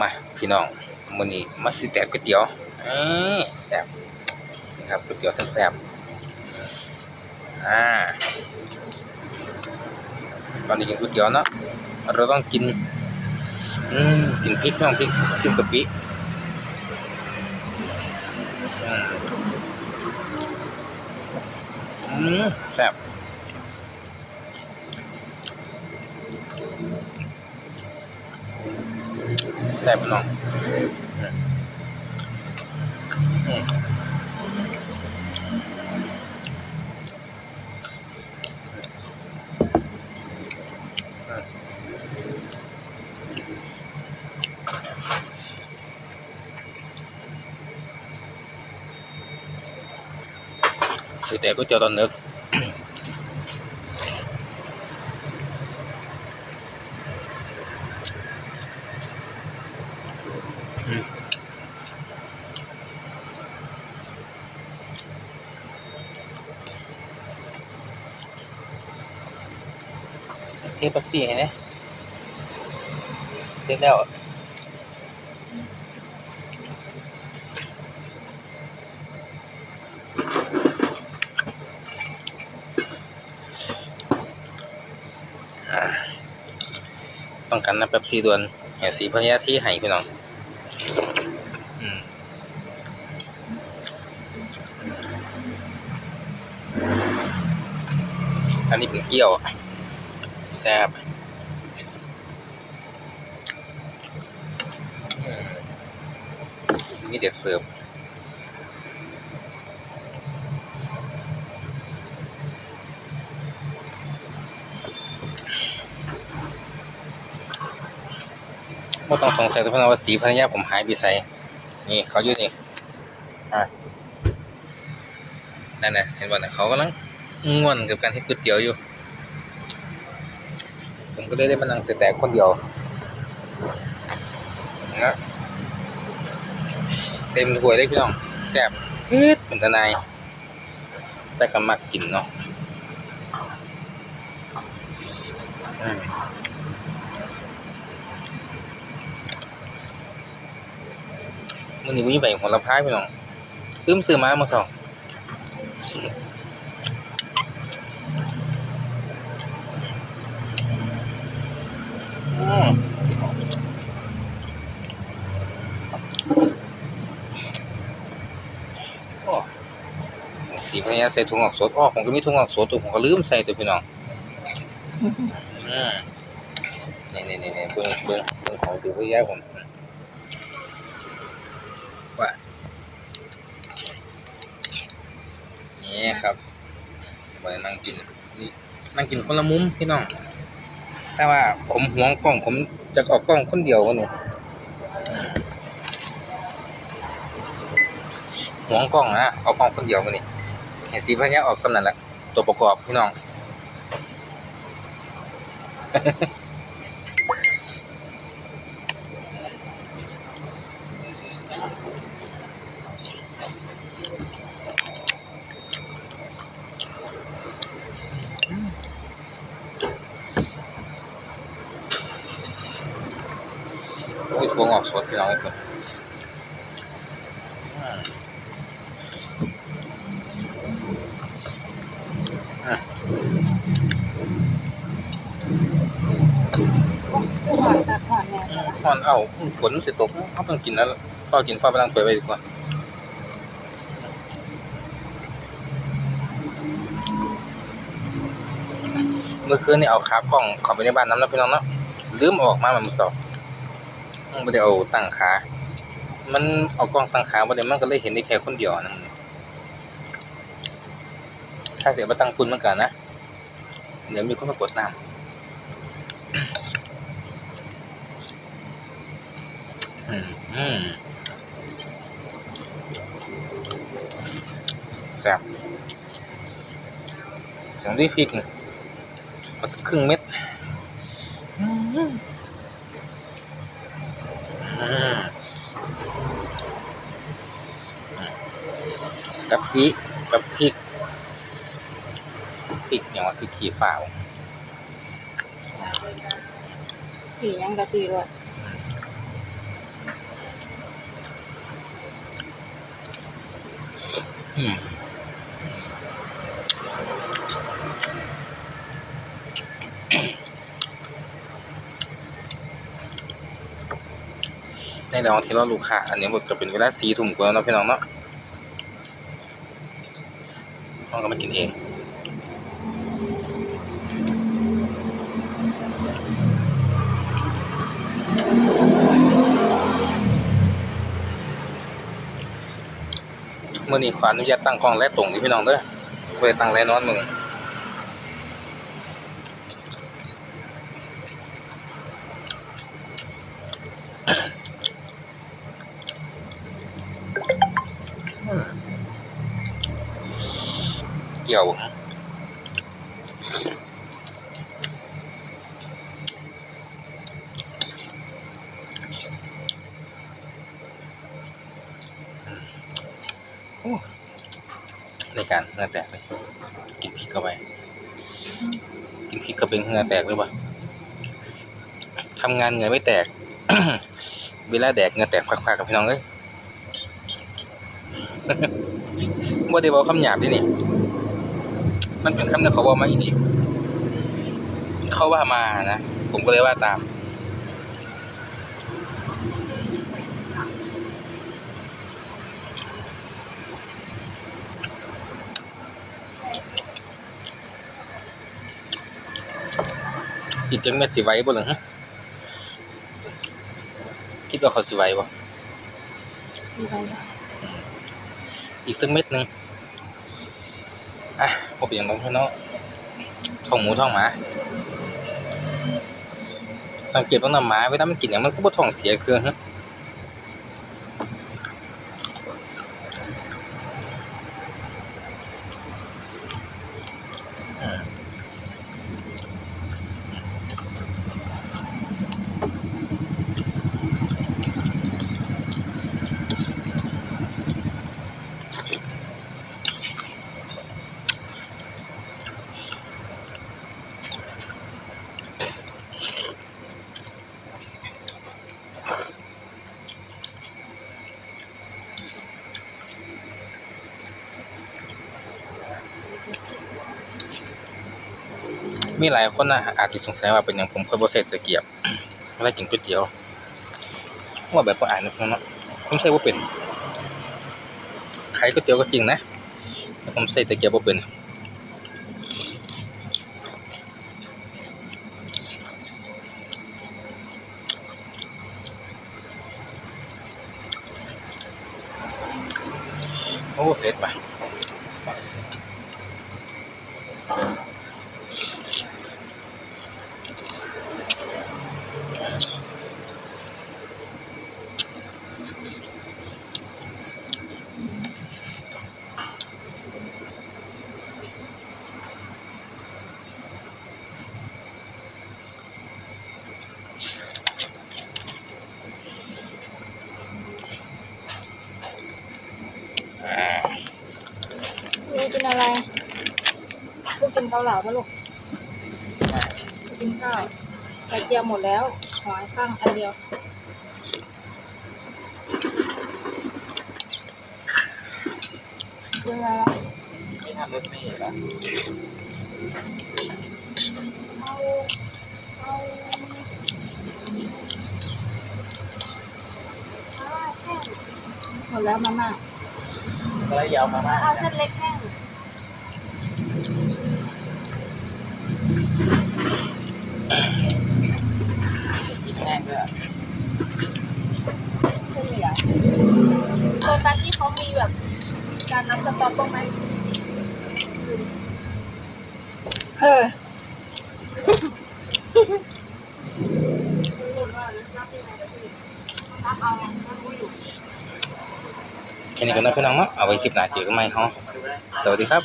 มาพี่น้องมื้อนี้มาสิแตกก๋วยเตี๋ยวเอ้แซ่บนี่ครับก๋วยเตี๋ยวแซ่บๆอ่าตอนนี้กินก๋วยเตี๋ยวเนาะเราต้องกินอืมกินพริกต้องพริกจิ้มกะปิอืมแซ่บ ซ่บพี่น้องอืมสิแต่ก๋วยเตี๋ยวตอนนึก ปักซี่ให้นะเสร็จแล้วต้องกันนะเป๊ปซี่ด่วนแห่สีพันยาที่ให้พี่น้องอันนี้เป็นเกี๊ยวอะ แซ่บมีเด็กเสิร์ฟไม่ต้องสงสัยทุกคนว่าสีภรรยาผมหายไปใส่นี่เขาอยู่นี่อะนั่นนะเห็นบ่นะเขากำลังง่วนกับการเฮ็ดก๋วยเตี๋ยวอยู่ ผมก็เลยได้มานั่งเสียแต่คนเดียวนะเต็มถ้วยเลยพี่น้องแซ่บเฮ็ดเป็นตะนายแต่ก็มักกินเนาะอืมมื้อนี้บ่มีใบโหระพาพี่น้องลืมซื้อมาเมื่อสอง สีพญาใส่ถุงออกสดอ้อผมก็มีถุงออกสดตัวผมก็ลืมใส่ตัวพี่น้องอืมนี่นี่นี่นี่เบิ้งเบิ้งเบิ้งของสีพญาผมว่านี่ครับไปนั่งกินนี่นั่งกินคนละมุมพี่น้อง แต่ว่าผมหวงกล้องผม จะออกกล้องคนเดียววันนี้หวงกล้องนะออกกล้องคนเดียววันนี้เห็นสีพญาออกสำนันแหละตัวประกอบพี่น้อง โอ้ยพวงออกสดพี่น้องไอ้คนอืมอะหอนตัดหอนแน่อืมตอนเอาฝนสิตกเขาต้องกินแล้วฟ้ากินฟ้าไปล้างถ้วยไว้ดีกว่าเมื่อคืนนี่เอาขากล้องของไปในบ้านน้ำแล้วพี่น้องเนาะลืมออกมามันมือสอง ไม่ได้เอาตั้งขา มันเอากล้องตั้งขาบ่ได้มันก็เลยเห็นได้แค่คนเดียวนะมันถ้าเสียมาตั้งคุณมันกันนะ เดี๋ยวมีคนมากดน้ำอืมแซ่บเสียงด้วยพริกเอาสักครึ่งเม็ด กะพริกับพริกพริกอย่างว่าพริกขี้ฟ้าวขี่ยังกะสีด้วยในระหว่างที่รอลูกค้าอันนี้หมดก็เป็นเวลาสีถุ่มกวนแล้วเนาะพี่น้องเนาะ เราก็มากินเองมื่อนี้ขออนุญาตตั้งกล้องและตรงนี่พี่น้องเด้อไปตั้งและนอนมึง กี่ยวบ่โอ้ในการเหงื่อแตกเลยกินพริกเข้าไป กินพริกกระเบงเหงื่อแตกหรือเปลยปะทำงานเหงื่อไม่แตก เวลาแดกเหงื่อแตกควักๆกับพี่น้องเอ้ยบ่ได้บอกคำหยาบดินี่ มันเป็นคำที่เขาบอกมาอีนี่เขาว่ามานะ ผมก็เลยว่าตาม อีกจังแม่นสิไหว้บ่ล่ะฮะคิดว่าเขาสิไหว้บ่มีใบอีกสักเม็ดหนึงอะ บ่เป็นหยังดอกพี่น้องท้องหมูท้องหมาสังเกตว่าน้ำหมาเวลามันกินอย่างมันก็บ่ท้องเสียคือฮะ มีหลายคนนะอาจสิสงสัยว่าเป็นหยังผมค่อยบ่ใส่ตะเกียบเวลากินก๋วยเตี๋ยวว่าแบบบ่อ่านนะพี่น้องเนาะผมใช้บ่าเป็นขายก๋วยเตี๋ยวก็จริงนะแต่ผมใส่ตะเกียบบ่าเป็นโอ้เผ็ดว่ะอ่า ลูกกินอะไรลูกกิน เกาเหลาปะลูกลูกกินข้าวไข่เจียวหมดแล้วหอยข้างอันเดียวเวลาแล้วไม่ทำรถเมล์ละเอาเอาหมดแล้วมาม่าแล้วยาวมามาเอาเส้นเล็กแห้ง กินแห้งด้วย เส้นเหลืองโซตัสที่เขามีแบบ การนับสต็อปบ้างไหมเออแค่นี้ก็นะพี่น้องเนาะเอาไว้คลิปหน้าเจอกันใหม่ฮะสวัสดีครับ